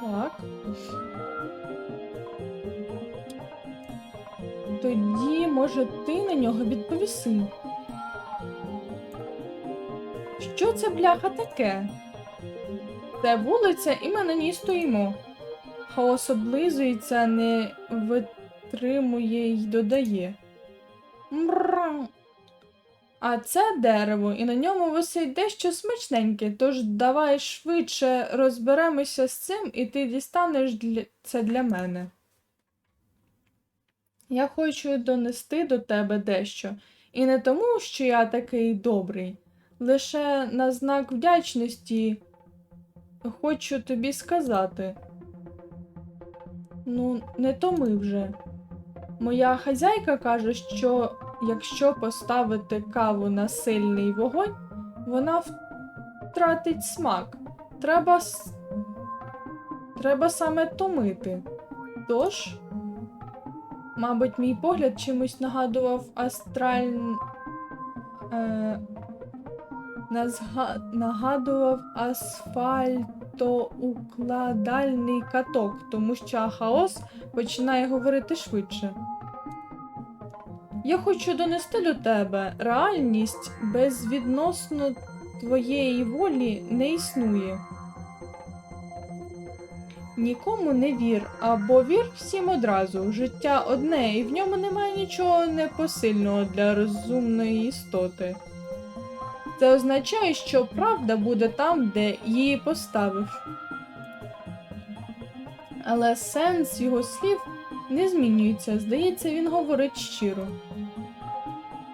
Так. Тоді, може, ти на нього відповіси. Що це бляха таке? Це вулиця, і ми на ній стоїмо. Хаос облизується, не витримує й додає. Мрррр. А це дерево, і на ньому висить дещо смачненьке, тож давай швидше розберемося з цим, і ти дістанеш для... це для мене. Я хочу донести до тебе дещо, і не тому, що я такий добрий. Лише на знак вдячності хочу тобі сказати. Ну, не то ми вже. Моя хазяйка каже, що якщо поставити каву на сильний вогонь, вона втратить смак. Треба, Треба саме томити. Тож, мабуть, мій погляд чимось нагадував астраль... Е... назга- Нагадував асфальтоукладальний каток, тому що хаос починає говорити швидше. Я хочу донести до тебе, реальність безвідносно твоєї волі не існує. Нікому не вір, або вір всім одразу. Життя одне, і в ньому немає нічого непосильного для розумної істоти. Це означає, що правда буде там, де її поставив. Але сенс його слів не змінюється. Здається, він говорить щиро.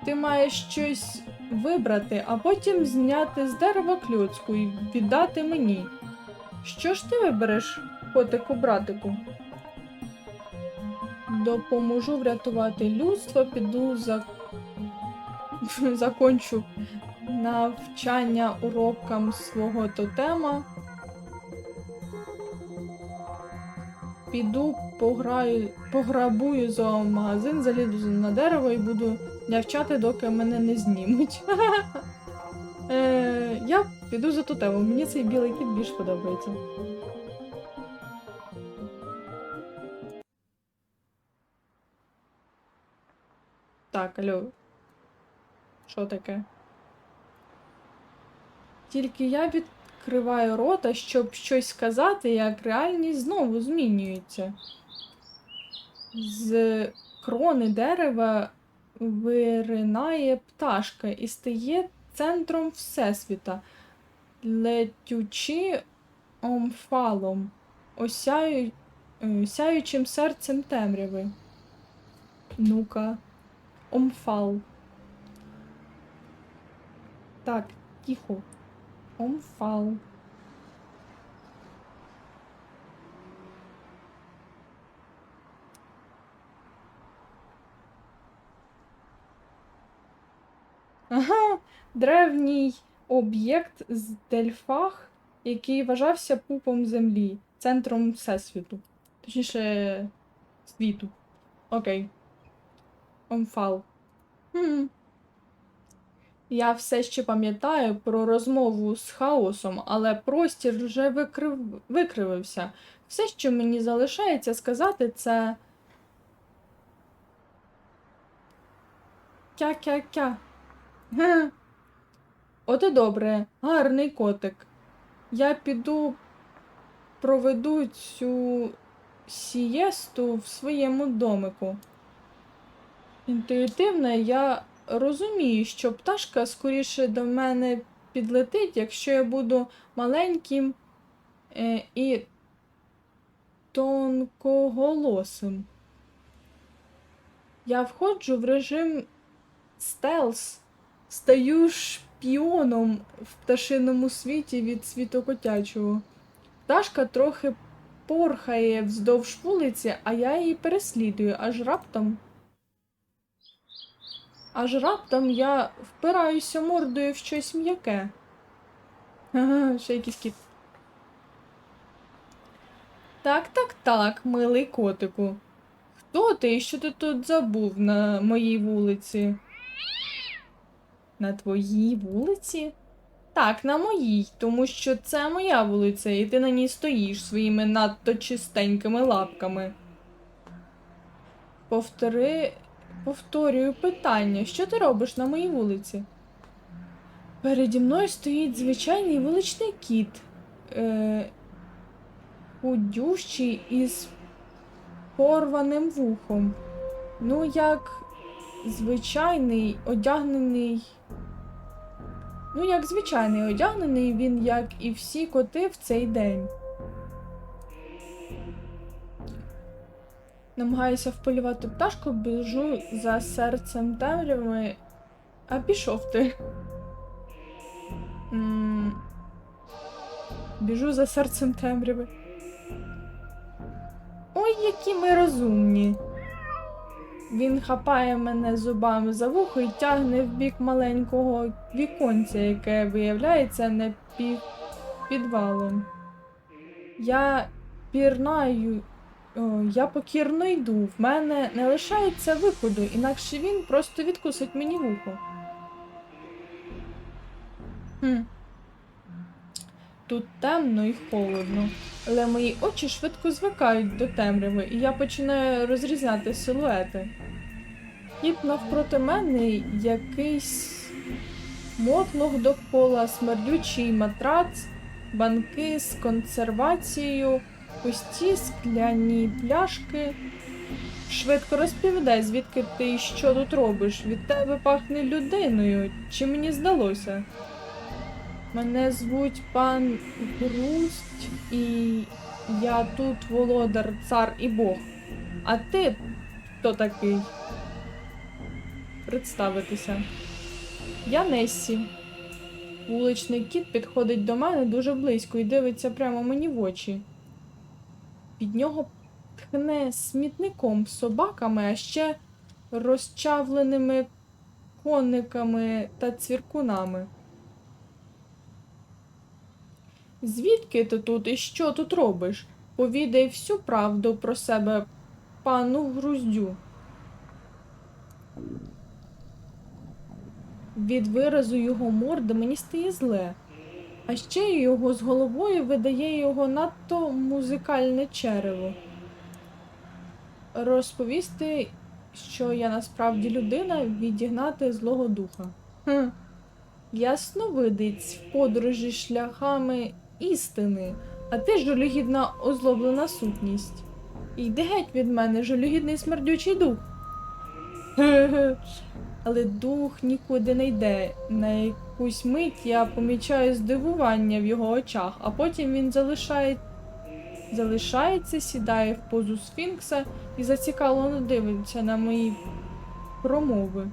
Ти маєш щось вибрати, а потім зняти з дерева кльоцку і віддати мені. Що ж ти вибереш, котику братику? Допоможу врятувати людство, піду за... закончу навчання урокам свого тотема. Піду пограю, пограбую зоомагазин, залізу на дерево і буду навчати, доки мене не знімуть. Е, Я піду за тотемом. Мені цей білий кіт більш подобається. Так, алло. Що таке? Тільки я відкриваю рота, щоб щось сказати, як реальність знову змінюється. З крони дерева виринає пташка і стає центром Всесвіта, летючи омфалом, осяю... е, сяючим серцем темряви. Ну-ка, омфал. Так, тихо. Омфал. Ага, древній об'єкт з Дельфах, який вважався пупом землі, центром всесвіту. Точніше, світу. Окей. Омфал. Хм. Я все ще пам'ятаю про розмову з хаосом, але простір вже викрив... викривився. Все, що мені залишається сказати, це. Кя-кя-кя. Ге. От і добре, гарний котик. Я піду проведу цю сієсту в своєму домику. Інтуїтивно я розумію, що пташка скоріше до мене підлетить, якщо я буду маленьким е, і тонкоголосим. Я входжу в режим стелс, стаю шпіоном в пташиному світі від світу котячого. Пташка трохи порхає вздовж вулиці, а я її переслідую, аж раптом. Аж раптом я впираюся мордою в щось м'яке. Ага, ще якийсь кіт. Так, так, так, милий котику. Хто ти що ти тут забув на моїй вулиці? На твоїй вулиці? Так, на моїй, тому що це моя вулиця, і ти на ній стоїш своїми надто чистенькими лапками. Повтори. Повторюю питання, що ти робиш на моїй вулиці? Переді мною стоїть звичайний вуличний кіт. Е, худющий із порваним вухом. Ну, як звичайний одягнений. Ну, як звичайний одягнений він, як і всі коти в цей день. Намагаюся вполювати пташку, біжу за серцем темряви. А пішов ти. Біжу за серцем темряви. Ой, які ми розумні. Він хапає мене зубами за вухо і тягне в бік маленького віконця, яке виявляється не під підвалом. Я пірнаю, о, я покірно йду. В мене не лишається виходу, інакше він просто відкусить мені вухо. Хм. Тут темно і холодно, але мої очі швидко звикають до темряви, і я починаю розрізняти силуети. Кіт навпроти мене якийсь мотлох довкола, смердючий матрац, банки з консервацією, пусті скляні пляшки. Швидко розповідай, звідки ти і що тут робиш. Від тебе пахне людиною. Чи мені здалося? Мене звуть пан Грусть, і я тут володар, цар і Бог. А ти хто такий? Представитися. Я Нессі. Вуличний кіт підходить до мене дуже близько і дивиться прямо мені в очі. Від нього тхне смітником, собаками, а ще розчавленими кониками та цвіркунами. Звідки ти тут і що тут робиш? Повідай всю правду про себе пану Груздю. Від виразу його морди мені стає зле, а ще його з головою видає його надто музикальне черево. Розповісти, що я насправді людина, відігнати злого духа. Хм. Ясновидець в подорожі шляхами істини, а ти жалюгідна озлоблена сутність. Йди геть від мене, жалюгідний смердючий дух. Але дух нікуди не йде. На якусь мить я помічаю здивування в його очах, а потім він залишає... залишається, сідає в позу сфінкса і зацікавлено дивиться на мої промови.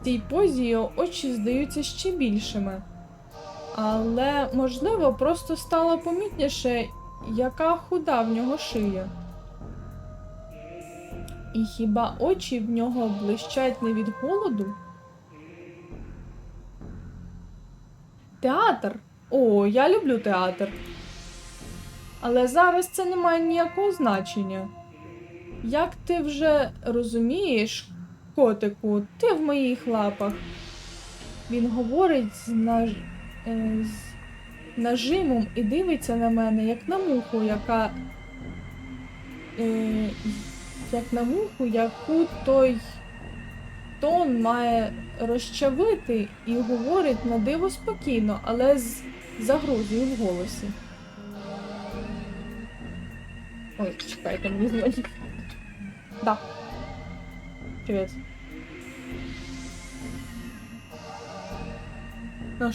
В цій позі його очі здаються ще більшими. Але, можливо, просто стало помітніше, яка худа в нього шия. І хіба очі в нього блищать не від голоду? Театр. О, я люблю театр. Але зараз це не має ніякого значення. Як ти вже розумієш, котику, ти в моїх лапах. Він говорить з, наж... е, з нажимом і дивиться на мене, як на муху, яка. Е, як на муху, яку той тон має розчавити і говорить на диво спокійно, але з загрозою в голосі. Ой, чекайте, мені дзвонить. Да. Привет. А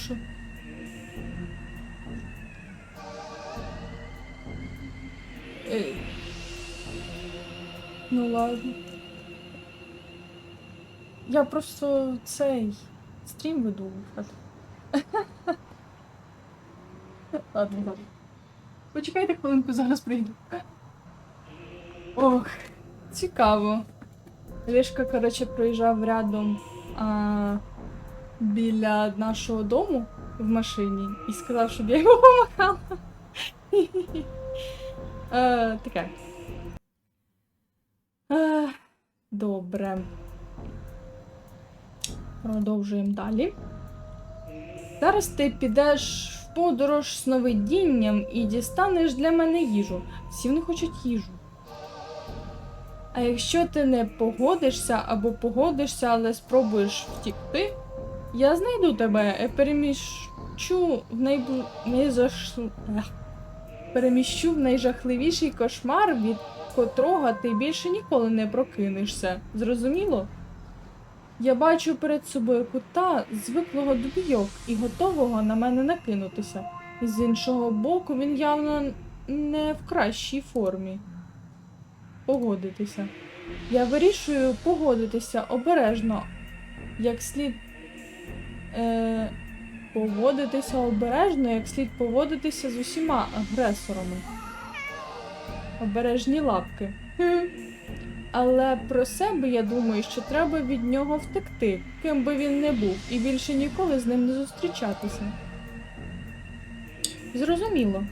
Е, Ну ладно. Я просто цей стрім веду. Ладно, ладно. Почекайте хвилинку, зараз прийду. Ох, цікаво. Лешка, коротше, проїжджав рядом а, біля нашого дому в машині і сказав, щоб я йому помахала. Е, Таке. Е, Добре. Продовжуємо далі. Зараз ти підеш в подорож з сновидінням і дістанеш для мене їжу. Всі вони хочуть їжу. А якщо ти не погодишся або погодишся, але спробуєш втікти, я знайду тебе і переміщу в найбу... Ех. Переміщу в найжахливіший кошмар, від котрого ти більше ніколи не прокинешся. Зрозуміло? Я бачу перед собою кута, звиклого до бійок і готового на мене накинутися. З іншого боку, він явно не в кращій формі. Погодитися. Я вирішую погодитися обережно, як слід. Е, поводитися обережно, як слід поводитися з усіма агресорами. Обережні лапки. Але про себе я думаю, що треба від нього втекти, ким би він не був, і більше ніколи з ним не зустрічатися. Зрозуміло.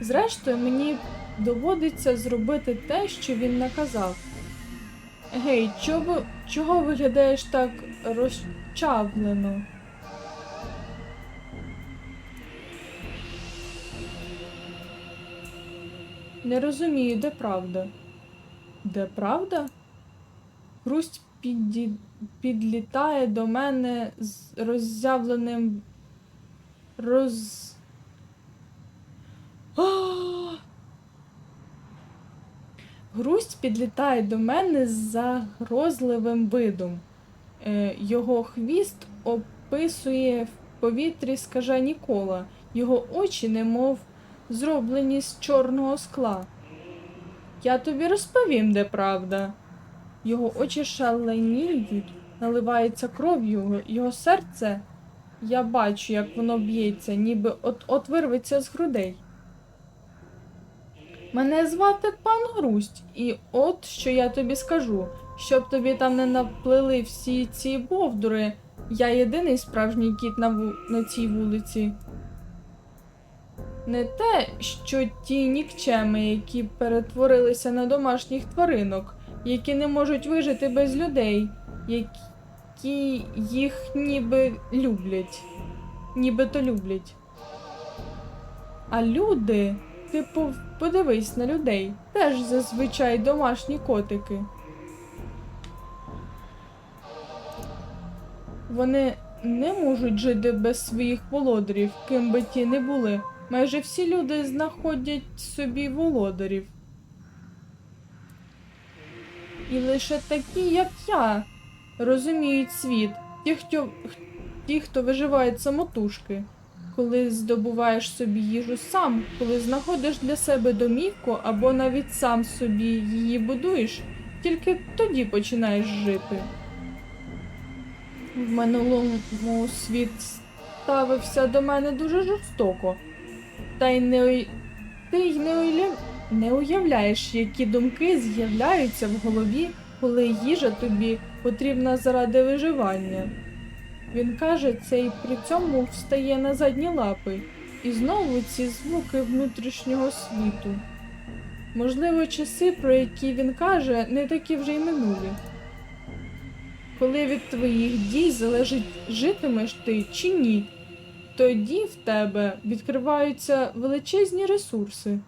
Зрештою, мені доводиться зробити те, що він наказав. Гей, чого, чого виглядаєш так розчавлено? Не розумію, де правда. Де правда? Грусть піді... підлітає до мене з роззявленим. Роз. А! Грусть підлітає до мене з загрозливим видом. Е, його хвіст описує в повітрі скажені кола, його очі, немов зроблені з чорного скла. Я тобі розповім, де правда. Його очі шаленіють, наливаються кров'ю, його серце. Я бачу, як воно б'ється, ніби от-от вирветься з грудей. Мене звати пан Грусть, і от що я тобі скажу, щоб тобі там не наплили всі ці бовдури. Я єдиний справжній кіт на, ву... на цій вулиці. Не те, що ті нікчеми, які перетворилися на домашніх тваринок, які не можуть вижити без людей, які їх ніби люблять, нібито люблять. А люди, ти пов- подивись на людей, теж зазвичай домашні котики. Вони не можуть жити без своїх володарів, ким би ті не були. Майже всі люди знаходять собі володарів. І лише такі, як я, розуміють світ, ті, хто, ті, хто виживають самотужки. Коли здобуваєш собі їжу сам, коли знаходиш для себе домівку або навіть сам собі її будуєш, тільки тоді починаєш жити. В минулому світ ставився до мене дуже жорстоко. Та й не ти й не, уяв... не уявляєш, які думки з'являються в голові, коли їжа тобі потрібна заради виживання. Він каже це і при цьому встає на задні лапи, і знову ці звуки внутрішнього світу. Можливо, часи, про які він каже, не такі вже й минулі. Коли від твоїх дій залежить, житимеш ти чи ні, тоді в тебе відкриваються величезні ресурси.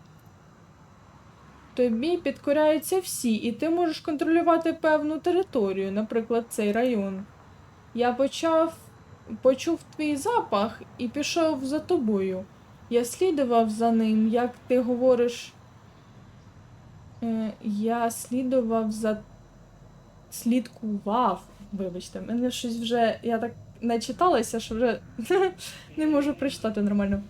Тобі підкоряються всі, і ти можеш контролювати певну територію, наприклад, цей район. Я почав почув твій запах і пішов за тобою. Я слідував за ним, як ти говориш. Е, я слідував за. Слідкував. Вибачте, мене щось вже. Я так начиталася, що вже не можу прочитати нормально.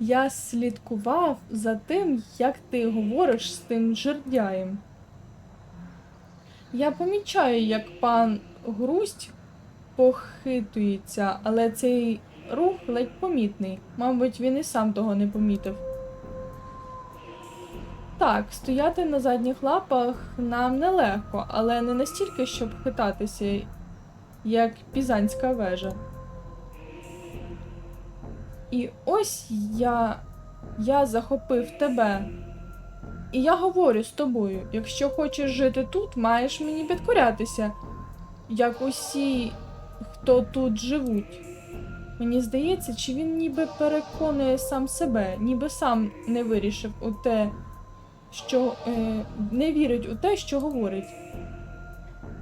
Я слідкував за тим, як ти говориш з тим жердяєм. Я помічаю, як пан Грусть похитується, але цей рух ледь помітний. Мабуть, він і сам того не помітив. Так, стояти на задніх лапах нам нелегко, але не настільки, щоб хитатися, як пізанська вежа. І ось я. Я захопив тебе. І я говорю з тобою: якщо хочеш жити тут, маєш мені підкорятися, як усі, хто тут живуть. Мені здається, чи він ніби переконує сам себе, ніби сам не вирішив у те, що е, не вірить у те, що говорить.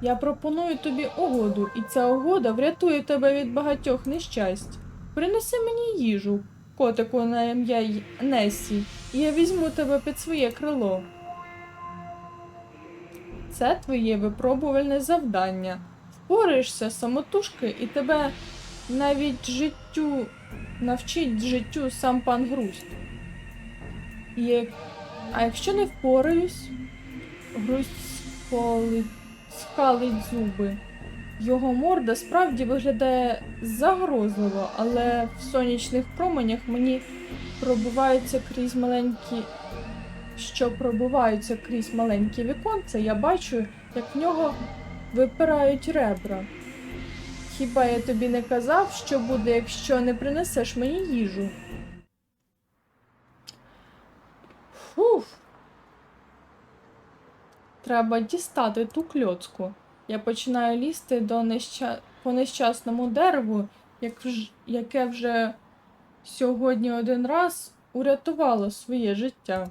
Я пропоную тобі угоду, і ця угода врятує тебе від багатьох нещасть. Принеси мені їжу, котику на ім'я Несі, і я візьму тебе під своє крило. Це твоє випробувальне завдання. Впораєшся самотужки, і тебе навіть життю навчить життю сам пан Грусть. І А якщо не впораюсь, Грусть сколить, скалить зуби. Його морда справді виглядає загрозливо, але в сонячних променях мені пробиваються крізь маленькі. Що пробиваються крізь маленькі віконця, я бачу, як в нього випирають ребра. Хіба я тобі не казав, що буде, якщо не принесеш мені їжу? Треба дістати ту кльоцку. Я починаю лізти до неща... по нещасному дереву, як вж... яке вже сьогодні один раз урятувало своє життя.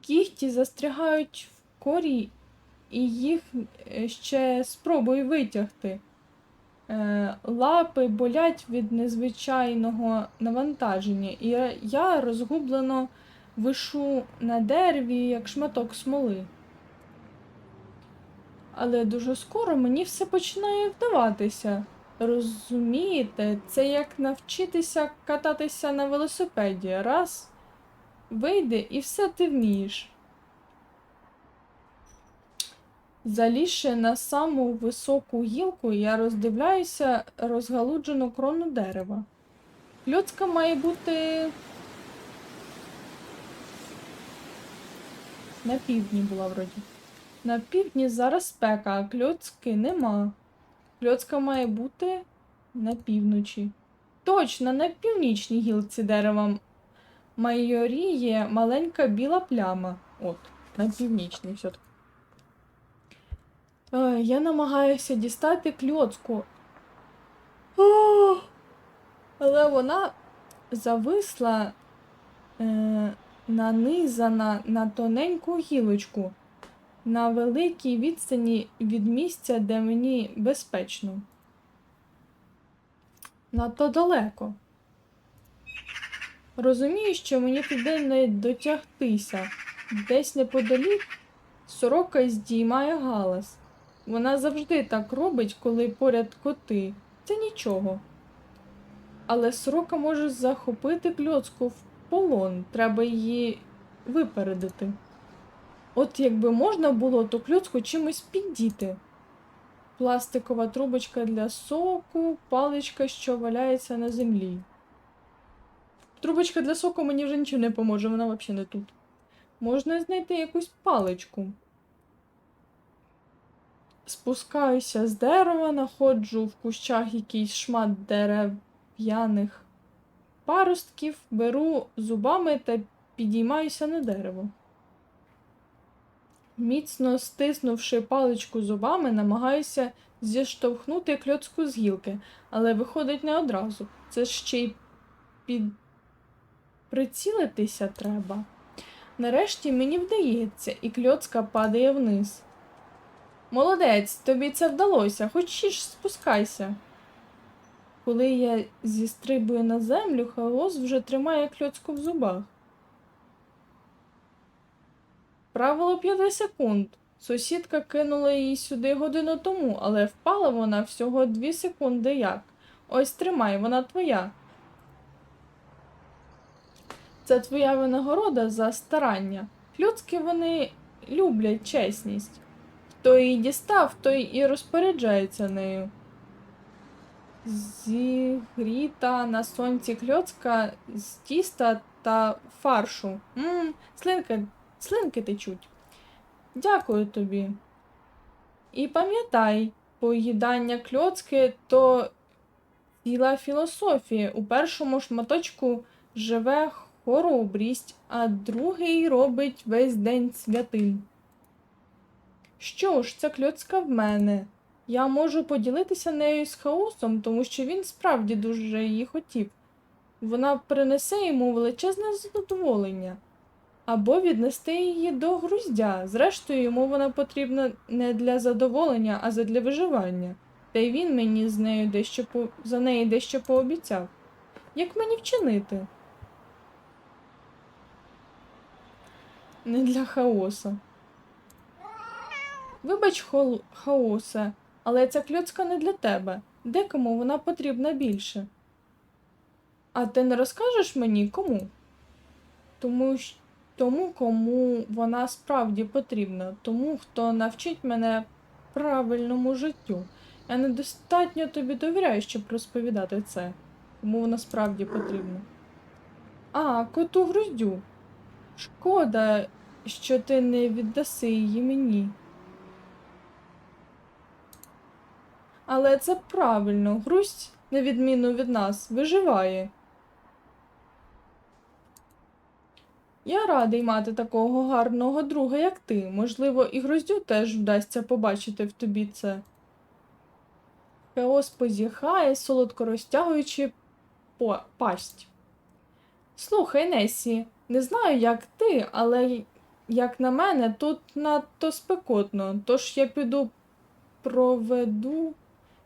Кіхті застрягають в корі, і їх е, ще спробую витягти. Е, лапи болять від незвичайного навантаження, і я розгублено вишу на дереві, як шматок смоли. Але дуже скоро мені все починає вдаватися. Розумієте, це як навчитися кататися на велосипеді. Раз вийде і все ти вмієш. Залізши на саму високу гілку, я роздивляюся розгалуджену крону дерева. Кльоцка має бути. На півдні була вроді. На півдні зараз спека, а кльоцки нема. Кльоцка має бути на півночі. Точно, на північній гілці дерева майоріє маленька біла пляма. От, на північній все Е, Я намагаюся дістати кльоцку. Але вона зависла, е, нанизана на тоненьку гілочку на великій відстані від місця, де мені безпечно. Надто далеко. Розумію, що мені туди не дотягтися. Десь неподалік сорока здіймає галас. Вона завжди так робить, коли поряд коти. Це нічого. Але сорока може захопити кльоцку в полон. Треба її випередити. От якби можна було, то кльоцку чимось піддіти. Пластикова трубочка для соку, паличка, що валяється на землі. Трубочка для соку мені вже нічого не поможе, вона взагалі не тут. Можна знайти якусь паличку. Спускаюся з дерева, находжу в кущах якийсь шмат дерев'яних паростків, беру зубами та підіймаюся на дерево. Міцно стиснувши паличку зубами, намагаюся зіштовхнути кльоцку з гілки, але виходить не одразу. Це ще й під... прицілитися треба. Нарешті мені вдається, і кльоцка падає вниз. Молодець, тобі це вдалося, хочеш спускайся. Коли я зістрибую на землю, хаос вже тримає кльоцку в зубах. Правило 5 секунд. Сусідка кинула її сюди годину тому, але впала вона всього 2 секунди як. Ось тримай, вона твоя. Це твоя винагорода за старання. Людські вони люблять чесність. Хто її дістав, той і розпоряджається нею. Зігріта на сонці кльоцка з тіста та фаршу. Мм, слинки, слинки течуть. Дякую тобі. І пам'ятай, поїдання кльоцки то ціла філософія. У першому шматочку живе хоробрість, а другий робить весь день святим. Що ж, ця кльоцка в мене. Я можу поділитися нею з хаосом, тому що він справді дуже її хотів. Вона принесе йому величезне задоволення. Або віднести її до груздя. Зрештою, йому вона потрібна не для задоволення, а задля виживання. Та й він мені з нею дещо по... за неї дещо пообіцяв. Як мені вчинити? Не для хаоса. Вибач, хол... хаосе, але ця кльоцка не для тебе. Декому вона потрібна більше. А ти не розкажеш мені кому? Тому, тому кому вона справді потрібна, тому хто навчить мене правильному життю. Я недостатньо тобі довіряю, щоб розповідати це, кому вона справді потрібна. А, коту груздю. Шкода, що ти не віддаси її мені. Але це правильно, грусть, на відміну від нас, виживає. Я радий мати такого гарного друга, як ти. Можливо, і груздю теж вдасться побачити в тобі це. Хаос позіхає, солодко розтягуючи по пасть. Слухай, Несі, не знаю, як ти, але як на мене, тут надто спекотно, тож я піду проведу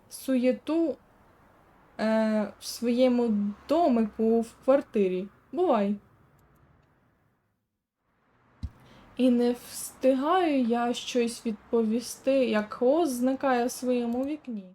суєту е, в своєму домику в квартирі. Бувай. І не встигаю я щось відповісти, як хаос зникає в своєму вікні.